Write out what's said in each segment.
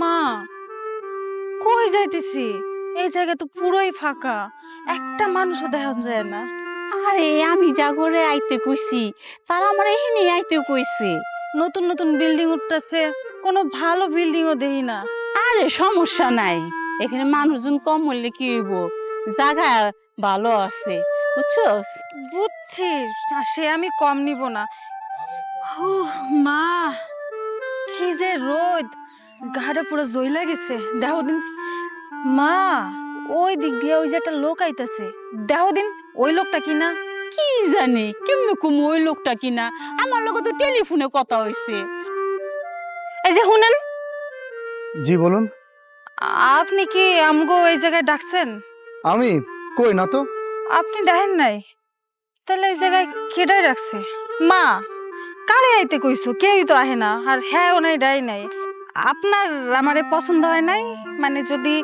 মা কই যাইতেছি? এই জায়গা তো পুরোই ফাঁকা। একটা মানুষও দেখা যায় না। আরে আমি করে আইতে কইছি তারা আমার এখানে আইতে কইছে। নতুন নতুন বিল্ডিং উঠতেছে কোনো ভালো বিল্ডিংও দেখি না। আরে সমস্যা নাই। এখানে মানুষজন কম হইলে কি হইব? জায়গা ভালো আছে বুঝছস? বুঝছি সে আমি কম নিব না। মা কি যে রোদ। গাটা পুরো জইলা গেছে। দেখো দিন। মা ওই দিক দিয়ে ওই যে একটা লোক আইতাছে। দেখো দিন ওই লোকটা কি না কি জানি কেমনে কুম ওই লোকটা কিনা? আমার লগে তো টেলিফোনে কথা হইছে। এই যে শুনেন। জি বলুন। আপনি কি আমগো এই জায়গায় ডাকছেন? আমি? কই না তো? আপনি ডাহেন নাই? তাহলে এই জায়গায় কেডাই রাখছে? মা কারে আইতে কইছো? কেউই তো আহে না। আর হ্যাঁ ও নাই ডাই নাই। আপনার আমারে পছন্দ হয় নাই? মানে যদি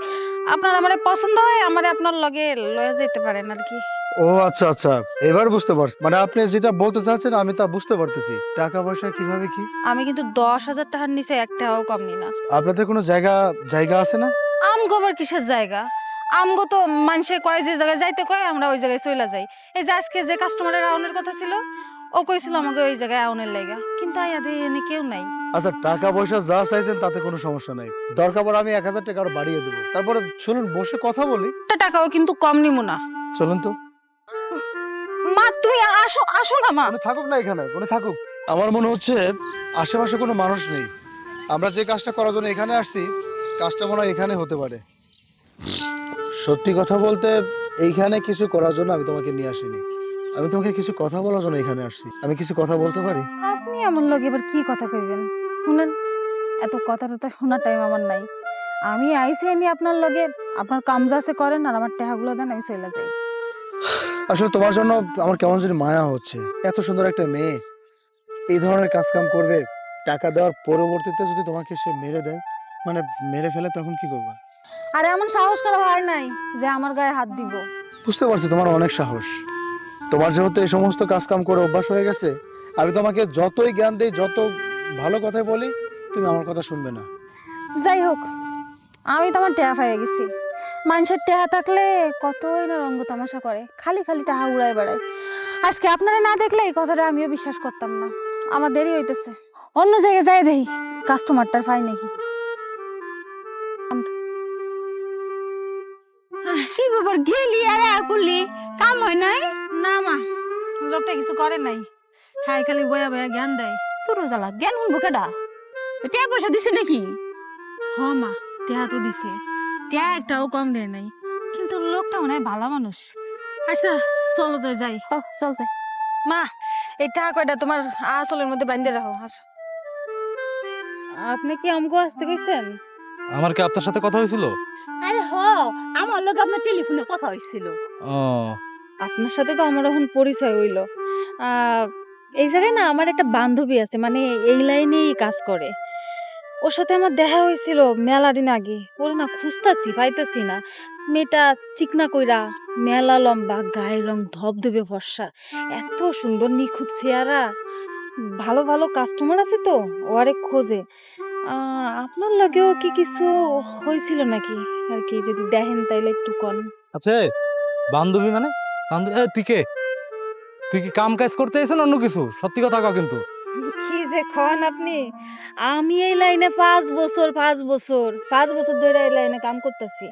আপনার আমারে পছন্দ হয় আমারে আপনার লগে লয়ে যেতে পারেন আর কি। ও আচ্ছা আচ্ছা। এবার বুঝতে পারছি। মানে আপনি যেটা বলতে চাচ্ছেন আমি তা বুঝতে পারতেছি। টাকা পয়সা কীভাবে কি? আমি কিন্তু দশ হাজার টাকার নিচে একটাও কম নি না। আপনাদের কোনো জায়গা জায়গা আছে না? আমগো আবার কিসের জায়গা? আমগো তো মানুষে কয় যে জায়গায় যাইতে কয় আমরা ওই জায়গায় চলে যাই। এই যে আজকে যে কাস্টমারের আউনের কথা ছিল ও কইছিল আমাকে ওই জায়গায় আউনের লাইগা কিন্তু আয়া দিয়ে এনে কেউ নাই। আচ্ছা টাকা পয়সা যা চাইছেন তাতে কোনো সমস্যা নাই। দরকার পড়ে আমি এক হাজার টাকা আরও বাড়িয়ে দেবো। তারপরে চলুন বসে কথা বলি। টাকাও কিন্তু কম নিমু না। চলুন তো। মা তুমি আসো আসো না মা। উনি থাকুক না এখানে উনি থাকুক। আমার মনে হচ্ছে আশেপাশে কোনো মানুষ নেই। আমরা যে কাজটা করার জন্য এখানে আসছি কাজটা মনে হয় এখানে হতে পারে। সত্যি কথা বলতে এইখানে কিছু করার জন্য আমি তোমাকে নিয়ে আসিনি। আমি তোমাকে কিছু কথা বলার জন্য এখানে আসছি। আমি কিছু কথা বলতে পারি? আপনি এমন লোক এবার কি কথা কইবেন? শুনেন এত কথা তো শোনার টাইম আমার নাই। আমি আইসি নি আপনার লগে আপনার কাম যা আছে করেন আর আমার টাকাগুলো দেন আমি চলে যাই। আসলে তোমার জন্য আমার কেমন জানি মায়া হচ্ছে। এত সুন্দর একটা মেয়ে। এই ধরনের কাজ কাম করবে টাকা দেওয়ার পরবর্তীতে যদি তোমাকে সে মেরে দেয় মানে মেরে ফেলে তখন কি করবে? আর এমন সাহস করা হয় নাই যে আমার গায়ে হাত দিব। বুঝতে পারছি তোমার অনেক সাহস। তোমার যেহেতু এই সমস্ত কাজ কাম করে অভ্যাস হয়ে গেছে আমি তোমাকে যতই জ্ঞান দেই যত ভালো কথাই বলি তুমি আমার কথা শুনবে না। যাই হোক আমি তো আমার টেহা পাইয়া গেছি। মানুষের টেহা থাকলে কতই না রঙ্গ তামাশা করে খালি খালি টাহা উড়ায় বেড়ায়। আজকে আপনারা না দেখলে এই কথাটা আমিও বিশ্বাস করতাম না। আমার দেরি হইতেছে। অন্য জায়গায় যাই দেখি কাস্টমারটার পাই নাকি। কি ব্যাপার গেলি আর করলি কাম হয় নাই? না মা লোকটা কিছু করে নাই। হ্যাঁ খালি বয়া বয়া জ্ঞান দেয়। পুরো জ্বালা জ্ঞান শুনব কেডা? টিয়া পয়সা দিছে নাকি? হ মা টিয়া তো দিছে। টেহা একটাও কম দেয় নাই। কিন্তু লোকটা মনে হয় ভালো মানুষ। আচ্ছা চলো তো যাই। ও চল যাই। মা এই টাকা কয়টা তোমার আসলের মধ্যে বান্ধে রাখো আসো। আপনি কি আমগো আসতে কইছেন আমার কি আপনার সাথে কথা হয়েছিল? আরে হ আমার লোক আপনার টেলিফোনে কথা হইছিল ও আপনার সাথে তো আমার এখন পরিচয় হইল। এই জায়গায় না আমার একটা বান্ধবী আছে মানে এই লাইনেই কাজ করে। ওর সাথে আমার দেখা হয়েছিল মেলা দিন আগে। ওরা না খুঁজতাছি, পাইতাছি না। মেয়েটা চিকনা কইরা মেলা লম্বা, গায়ের রং ধবধবে ফর্সা। এত সুন্দর নিখুঁত চেহারা। ভালো ভালো কাস্টমার আছে তো, ও আরে খোঁজে। আপনার লাগেও কি কিছু হয়েছিল নাকি? আর কি যদি দেখেন তাইলে একটু কন। আচ্ছা বান্ধবী মানে? তুই কে? তুই কি কাম কাজ করতে এসেন অন্য কিছু? সত্যি কথা কও কিন্তু। কি যে খান আপনি? আমি এই লাইনে পাঁচ বছর পাঁচ বছর পাঁচ বছর ধরে এই লাইনে কাম করতেছি।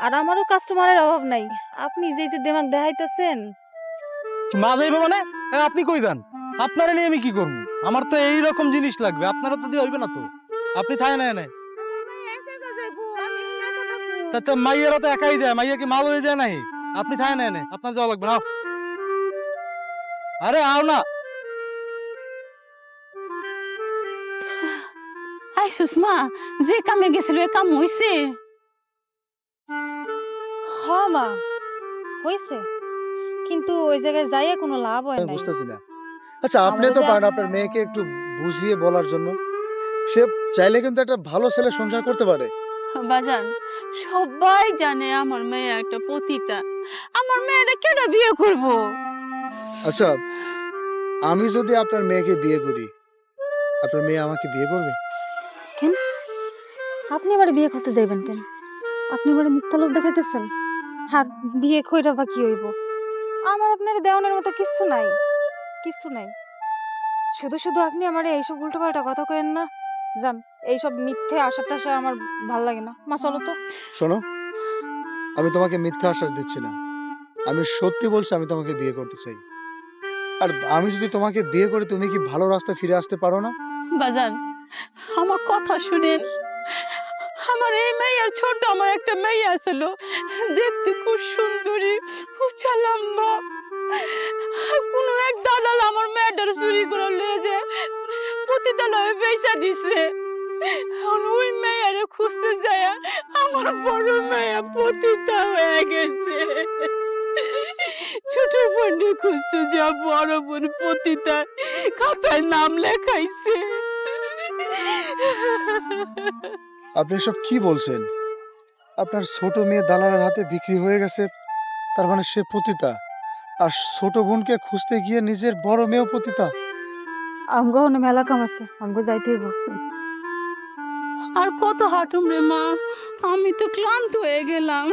আর আমারও কাস্টমারের অভাব নাই। আপনি যে যে দেমাগ দেখাইতেছেন। মা যাইবে মানে? এ, আপনি কই যান? আপনারা নিয়ে আমি কি করব? আমার তো এই রকম জিনিস লাগবে। আপনারা তো দিয়ে হইবে না তো। আপনি থায় না এনে তা তো মাইয়েরা তো একাই যায়। মাইয়া কি মাল হয়ে যায় নাই আপনি থায় না এনে আপনার যাওয়া লাগবে না আরে আও না। আই সুষমা যে কামে গেছিল এ কাম হইছে? হ মা হয়েছে কিন্তু ওই জায়গায় যাইয়া কোনো লাভ হয় নাই। বুঝতেছি না। আচ্ছা আপনি তো পারেন আপনার মেয়েকে একটু বুঝিয়ে বলার জন্য। সে চাইলে কিন্তু একটা ভালো ছেলে সংসার করতে পারে। বাজান সবাই জানে আমার মেয়ে একটা পতিতা। আমার মেয়েটা কেন বিয়ে করব? আচ্ছা আমি যদি আপনার মেয়েকে বিয়ে করি আপনার মেয়ে আমাকে বিয়ে করবে? কেন? আপনি আবার বিয়ে করতে যাইবেন কেন? আপনি এবার মিথ্যা লোক দেখাইতেছেন? হ্যাঁ বিয়ে কইরা বা কি হইব? আমার আপনার দেওয়ানের মতো কিচ্ছু নাই। কিচ্ছু নাই। শুধু শুধু আপনি আমার এইসব উল্টো পাল্টা কথা কইেন না। যান। এইসব মিথ্যে আশা টাশা আমার ভালো লাগে না। মা চলো তো। শোনো আমি তোমাকে মিথ্যে আশ্বাস দিচ্ছি না। আমি সত্যি বলছি আমি তোমাকে বিয়ে করতে চাই। আর আমি যদি তোমাকে বিয়ে করি তুমি কি ভালো রাস্তায় ফিরে আসতে পারো না? বাজান আমার কথা শুনেন। আমার এই মেয়ের ছোট আমার একটা মেয়ে আসলো। দেখতে খুব সুন্দরী উঁচা লম্বা কোনো এক দাদাল আমার মেয়েটার চুরি করে লয়ে যে পতিতালয়ে পয়সা দিছে। এখন ওই মেয়েরে খুঁজতে যায় আমার বড় মেয়ে পতিতা হয়ে গেছে। ছোট বোনকে খুঁজতে যা বড় বোন পতিতা খাতায় নাম লেখাইছে। আপনি সব কি বলছেন? আপনার ছোট মেয়ে দালালের হাতে বিক্রি হয়ে গেছে তার মানে সে পতিতা। আর ছোট বোনকে খুঁজতে গিয়ে নিজের বড় মেয়েও পতিতা। আমগো অন্য মেলা কাম আছে আমগো যাইতে হইব। আর কত হাঁটুম রে মা? আমি তো ক্লান্ত হয়ে গেলাম।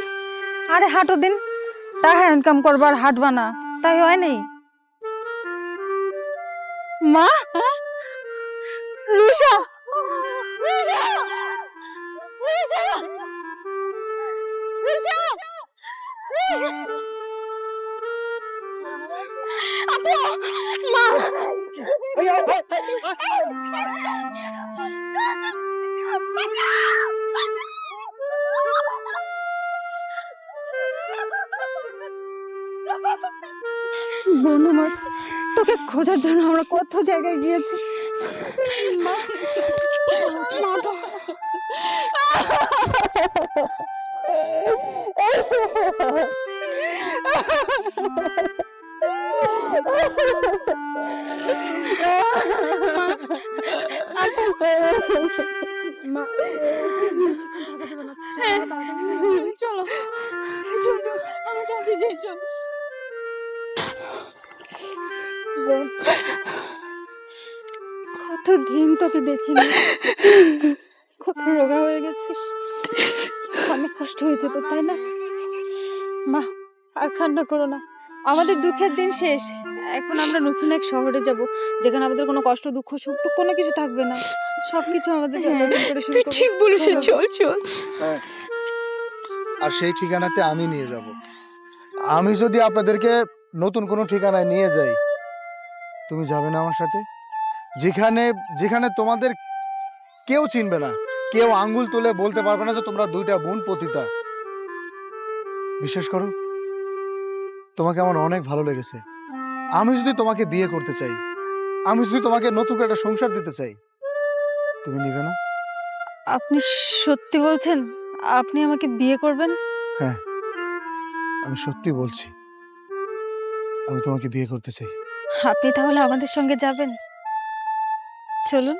আরে হাঁটো দিন টাকা ইনকাম করবার হাঁটবা না তাই হয় নাই। মা? রুষা রুষা রুষা রুষা আপু! মা! বোন তোকে খোঁজার জন্য আমরা কত জায়গায় গিয়েছি মা। মা, চলো চলো আমাকে অফিসে চলো বোন, কতদিন তোকে দেখিনি। কত রোগা হয়ে গেছিস। অনেক কষ্ট হয়েছে তো তাই না? মা আর কান্না করো না। আমাদের দুঃখের দিন শেষ। এখন আমরা নতুন এক শহরে যাব যেখানে আমাদের কোনো কষ্ট দুঃখ সুখ কোনো কিছু থাকবে না। সবকিছু আমাদের শুরু তুই ঠিক বলেছিস চল চল। হ্যাঁ আর সেই ঠিকানাতে আমি নিয়ে যাব। আমি যদি আপনাদেরকে নতুন কোনো ঠিকানায় নিয়ে যাই তুমি যাবে না আমার সাথে? যেখানে যেখানে তোমাদের কেউ চিনবে না কেউ আঙ্গুল তুলে বলতে পারবে না যে তোমরা দুইটা বোন পতিতা। বিশ্বাস করো? তোমাকে আমার অনেক ভালো লেগেছে। আমি যদি তোমাকে বিয়ে করতে চাই আমি যদি তোমাকে নতুন করে একটা সংসার দিতে চাই তুমি নিবে না? আপনি সত্যি বলছেন আপনি আমাকে বিয়ে করবেন? হ্যাঁ আমি সত্যি বলছি আমি তোমাকে বিয়ে করতে চাই। আপনি তাহলে আমাদের সঙ্গে যাবেন। চলুন।